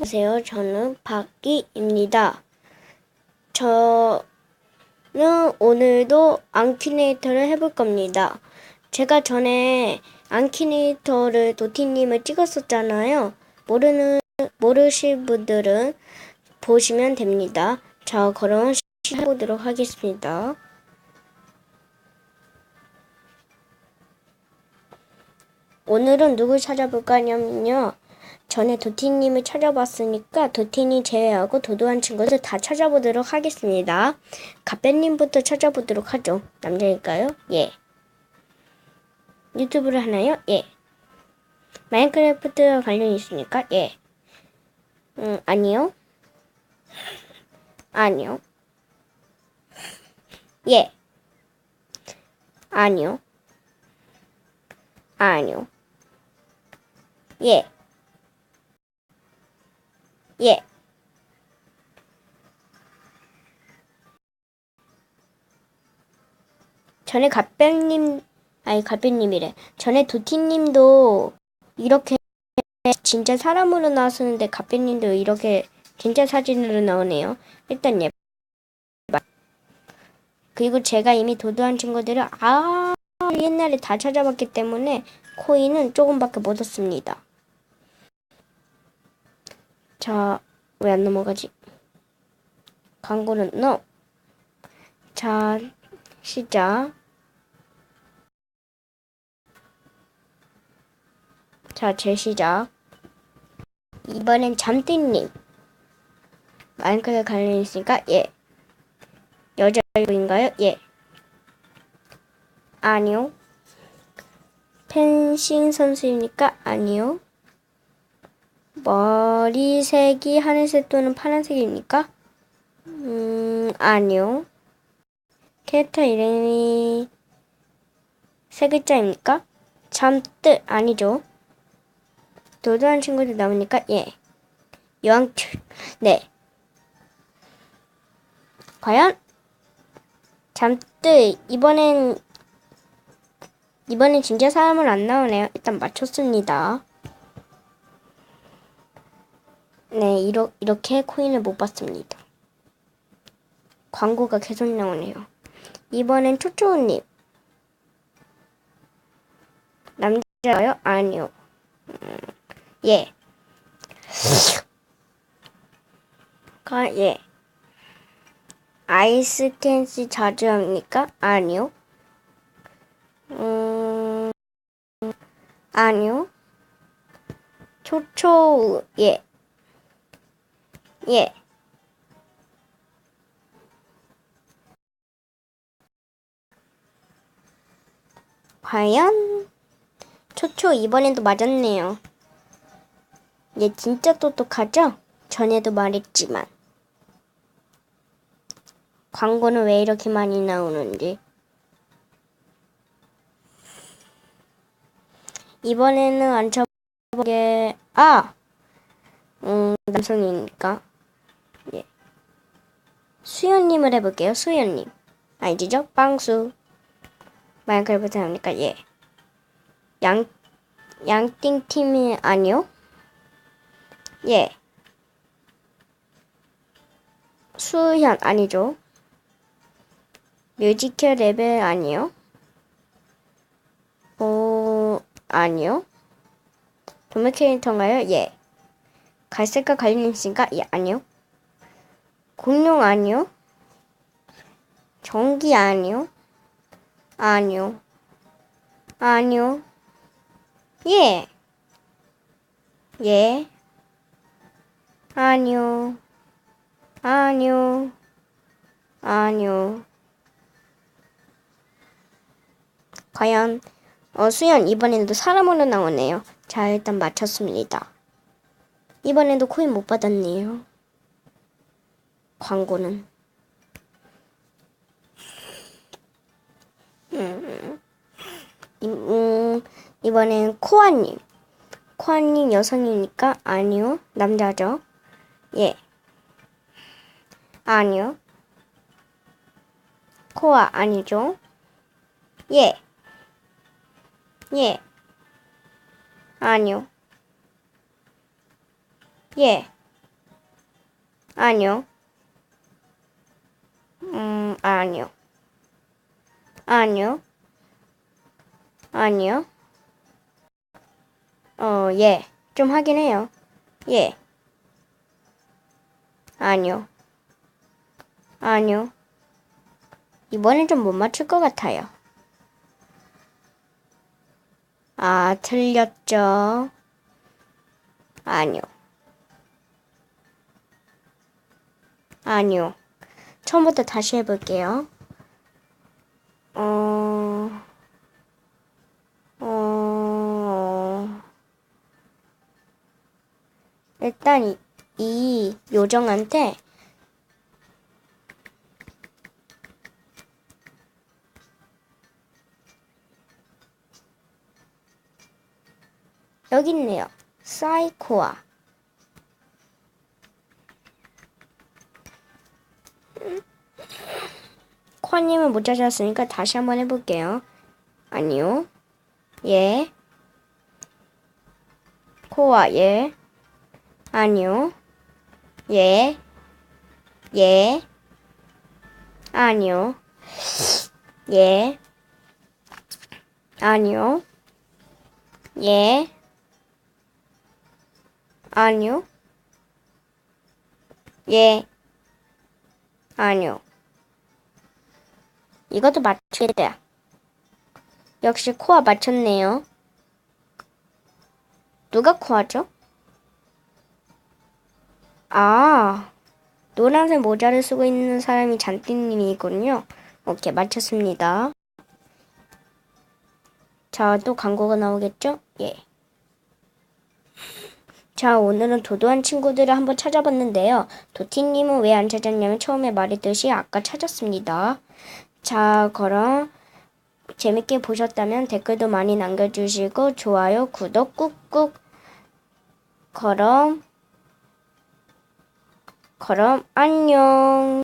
안녕하세요. 저는 박기입니다. 저는 오늘도 안키네이터를 해볼 겁니다. 제가 전에 안키네이터를 도티님을 찍었었잖아요. 모르는, 모르실 분들은 보시면 됩니다. 자, 그럼 시작해보도록 하겠습니다. 오늘은 누굴 찾아볼까 하냐면요. 전에 도티님을 찾아봤으니까 도티님 제외하고 도도한 친구들 다 찾아보도록 하겠습니다. 가빼님부터 찾아보도록 하죠. 남자일까요? 예. 유튜브를 하나요? 예. 마인크래프트와 관련이 있으니까? 예. 음, 아니요. 아니요. 예. 아니요. 아니요. 예. 예. 전에 갓병님, 아니 갓병님이래. 전에 도티님도 이렇게 진짜 사람으로 나왔었는데 갓병님도 이렇게 진짜 사진으로 나오네요. 일단 예. 그리고 제가 이미 도도한 친구들을 아 옛날에 다 찾아봤기 때문에 코인은 조금밖에 못 얻습니다. 자, 왜 안 넘어가지? 광고는 no. 자, 시작. 자, 재시작. 이번엔 잠띠님. 마인크래프트 관련 있으니까 예. 여자인가요? 예. 아니요. 펜싱 선수입니까? 아니요. 머리색이 하늘색 또는 파란색입니까? 음, 아니요. 캐릭터 이름이 세 글자입니까? 잠뜻 아니죠. 도도한 친구들 나오니까 예. 여왕트 네. 과연 잠뜻 이번엔 이번엔 진짜 사람을 안 나오네요. 일단 맞췄습니다. 네, 이러, 이렇게 코인을 못 받습니다. 광고가 계속 나오네요. 이번엔 초초우님. 남자요? 아니요. 음, 예. 가, 예. 아이스 캔시 자주 합니까? 아니요. 음, 아니요. 초초, 예. 예. 과연? 초초 이번에도 맞았네요. 얘 진짜 똑똑하죠? 전에도 말했지만. 광고는 왜 이렇게 많이 나오는지. 이번에는 안 쳐보게, 아! 음, 남성이니까. 예. 수연님을 해볼게요. 수연님. 아니죠? 빵수. 마인크래프트 합니까? 예. 양, 양띵팀이 아니요? 예. 수현 아니죠? 뮤지컬 레벨 아니요? 어, 아니요? 도매 캐릭터인가요? 예. 갈색과 관련 있으니까 예, 아니요. 공룡 아니요? 전기 아니요? 아니요. 아니요. 예. 예. 아니요. 아니요. 아니요. 과연 어, 수연 이번에도 사람으로 나오네요. 자 일단 맞췄습니다. 이번에도 코인 못 받았네요. 광고는. 음, 음, 이번엔 코아님. 코아님 여성이니까 아니요. 남자죠. 예. 아니요. 코아 아니죠. 예. 예. 아니요. 예. 아니요. 음, 아니요. 아니요. 아니요. 어, 예. 좀 하긴 해요. 예. 아니요. 아니요. 이번엔 좀 못 맞출 것 같아요. 아, 틀렸죠. 아니요. 아니요. 처음부터 다시 해볼게요. 어, 어, 일단 이, 이 요정한테 여기 있네요. 사이코아. 코아님은 못 찾았으니까 다시 한번 해볼게요. 아니요. 예. 코아, 예. 아니요. 예. 예. 아니요. 예. 아니요. 예. 아니요. 예. 아니요. 이것도 맞추겠다. 역시 코아 맞췄네요. 누가 코아죠? 아, 노란색 모자를 쓰고 있는 사람이 잔띠님이군요. 오케이, 맞췄습니다. 자, 또 광고가 나오겠죠? 예. 자, 오늘은 도도한 친구들을 한번 찾아봤는데요. 도티님은 왜 안 찾았냐면 처음에 말했듯이 아까 찾았습니다. 자, 그럼 재밌게 보셨다면 댓글도 많이 남겨주시고 좋아요, 구독 꾹꾹. 그럼 그럼 안녕.